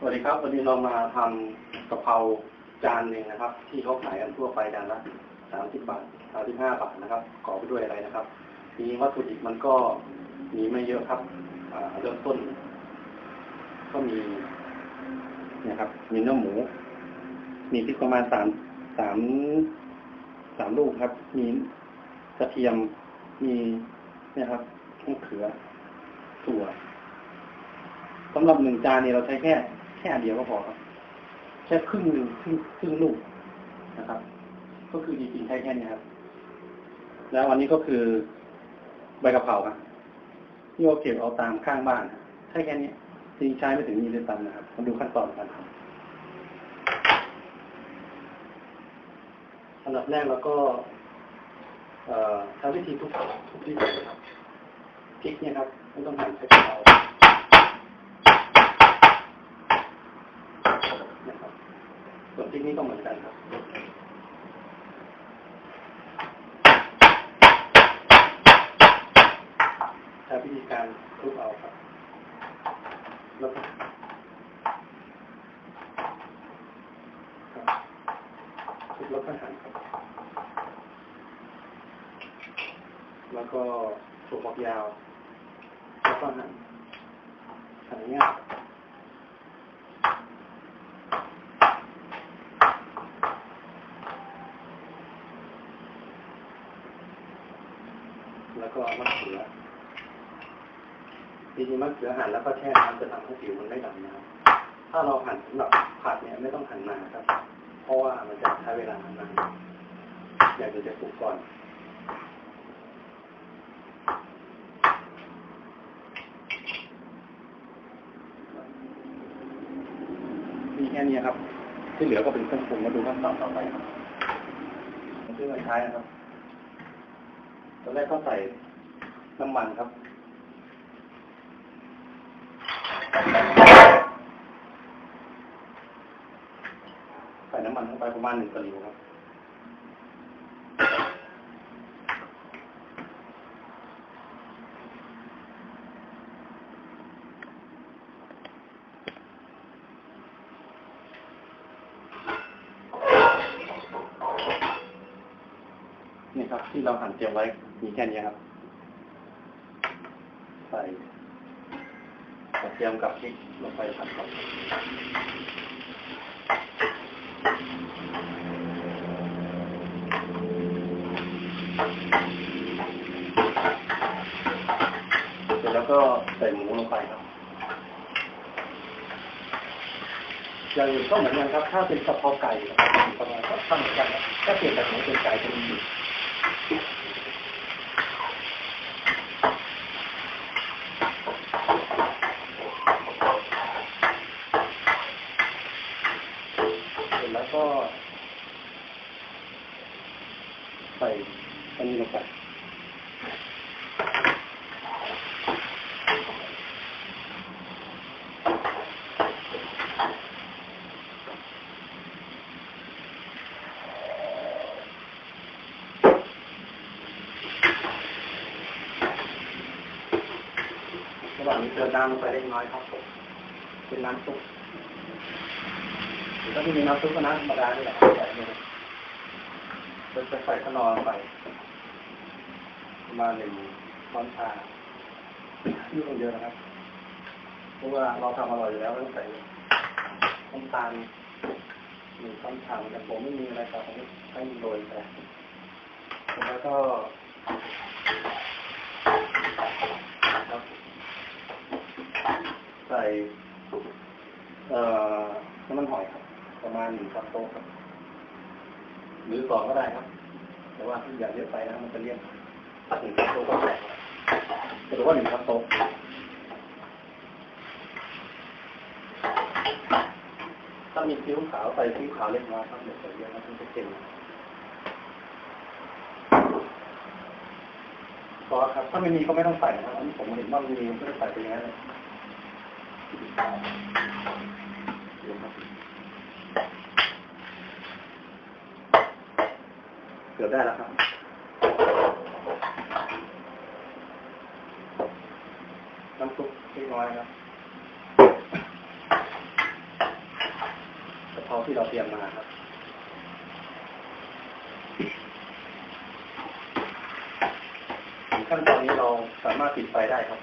สวัสดีครับ วันนี้เรามาทำกะเพราจานหนึ่งนะครับ ที่เขาขายกันทั่วไปจานละสามสิบบาทสามสิบห้าบาทนะครับก่อไปด้วยอะไรนะครับทีนี้วัตถุดิบมันก็มีไม่เยอะครับอ่าเริ่มต้น ก็มีนี่ยครับ มีเนื้อหมู มีพริกประมาณสามสามสามลูกครับ มีกระเทียมมีนี่ยครับมะเขือถั่วสำหรับหนึ่งจานเนี่ยเราใช้แค่ แค่อันเดียวก็พอครับ แค่ครึ่งหนึ่งครึ่งครึ่งลูกนะครับ ก็คือจริงๆใช้แค่นี้ครับ แล้วอันนี้ก็คือใบกะเพราครับที่เราเก็บเอาตามข้างบ้านใช้แค่นี้จริงใช้ไม่ถึงยี่สิบตันนะครับมาดูขั้นตอนกันครับอันดับแรกเราก็ใช้วิธีทุบทุบที่ครับพริกเนี่ยครับไม่ต้องหั่นใช้กระเพรานะครับ ส่วนพริกนี่ก็เหมือนกันครับใช้วิธีการทุบเอาครับ แล้วก็ทุบแล้วก็หันครับ แล้วก็ถั่วฝักยาว แล้วก็หันหั่นง่าย แล้วก็มะเขือจริงๆมะเขือหั่นแล้วก็แช่น้ำจะทำให้ผิวมันไม่ดำนะครับถ้าเราหั่นสำหรับผัดเนี่ยไม่ต้องหั่นนานครับ เพราะว่ามันจะใช้เวลานานอยากจะปลูกก่อนมีแค่นี้ครับ ที่เหลือก็เป็นเครื่องปรุงมาดูขั้นตอนต่อไปครับเครื่องท้นะครับ อนแรกก็ใส่น้ำมันครับ ใส่น้ำมันเข้าไปประมาณหนึ่งตะลิวครับนี่ครับที่เราหั่นเตรียมไว้ มีแค่นี้ครับใส่กระเทียมกับพริกลงไปผัดก่อนเสร็จแล้วก็ใส่หมูลงไปครับอย่างอื่นก็เหมือนกันครับ ถ้าเป็นกะเพราไก่ประมาณก็ทำเหมือนกันถ้าเปลี่ยนจากหมูเป็นไก่จะดีอยู่เสร็จแล้วก็ ใส่อันนี้ลงไประหว่างนี้เติมน้ำลงไปเล็กน้อยครับผมเป็นน้ำซุปถ้าไม่มีน้ำซุปก็น้ำธรรมดานี่แหละ เราจะใส่ขนอลงไป ประมาณหนึ่งช้อนชาไม่ต้องเยอะนะครับเพราะว่าเราทำอร่อยอยู่แล้วต้องใส่น้ำตาลหนึ่งช้อนชาเหมือนกันผมไม่มีอะไรครับผมให้โรยไปแล้วก็ใส่เอ่อน้ำมันหอยครับ ประมาณหนึ่งช้อนโต๊ะครับ หรือสองก็ได้ครับ แต่ว่าอย่าเยอะไปนะมันจะเลี่ยนถ้าถึงช้อนโต๊ะก็แตกหรือว่าหนึ่งช้อนโต๊ะถ้ามีซีอิ๊วขาวใส่ผิวขาวเล็กน้อยครับเดี๋ยวใส่เยอะนะมันจะเค็มพอครับ ถ้าไม่มีก็ไม่ต้องใส่นะครับอันผมเห็นว่างมีก็ไม่ใส่ไปอย่างนั้นเลย เกือบได้แล้วครับน้ำซุปเล็กน้อยครับที่เราเตรียมมาครับขั้นตอนนี้เราสามารถปิดไฟได้ครับ